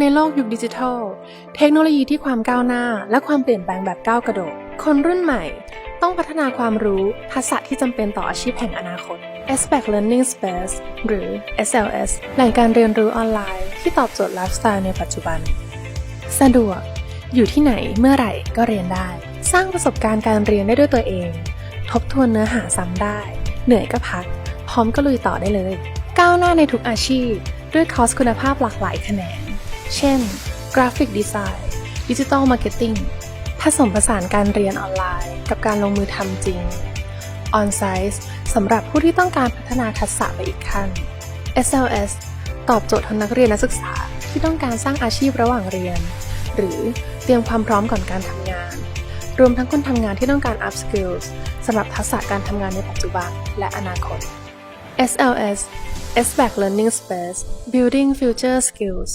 ในโลกยุคดิจิทัล เทคโนโลยีที่ความก้าวหน้า และความเปลี่ยนแปลงแบบก้าวกระโดด คนรุ่นใหม่ต้องพัฒนาความรู้ทักษะที่จำเป็นต่ออาชีพแห่งอนาคต s b a c Learning Space หรือ SLS แหล่งการเรียนรู้ออนไลน์ ที่ตอบโจทย์ไลฟ์สไตล์ในปัจจุบัน สะดวก อยู่ที่ไหนเมื่อไหร่ก็เรียนได้ สร้างประสบการณ์การเรียนได้ด้วยตัวเอง ทบทวนเนื้อหาซ้ำได้ เหนื่อยก็พัก พร้อมก็ลุยต่อได้เลย ก้าวหน้าในทุกอาชีพ ด้วยคอร์สคุณภาพหลากหลายแขนง เช่น กราฟิกดีไซน์ดิจิ t a ลมาร์เก็ตติ้งผสมผสานการเรียนออนไลน์ กับการลงมือทำจริง On-Site สำหรับผู้ที่ต้องการพัฒนาทักษะไปอีกขั้น SLS ตอบโจทย์ทั้งนักเรียนนักศึกษาที่ต้องการสร้างอาชีพระหว่างเรียน หรือเตรียมความพร้อมก่อนการทำงาน รวมทั้งคนทำงานที่ต้องการ up skills สำหรับทักษะการทำงานในปัจจุบันและอนาคต SLS SBAC Learning Space Building Future Skills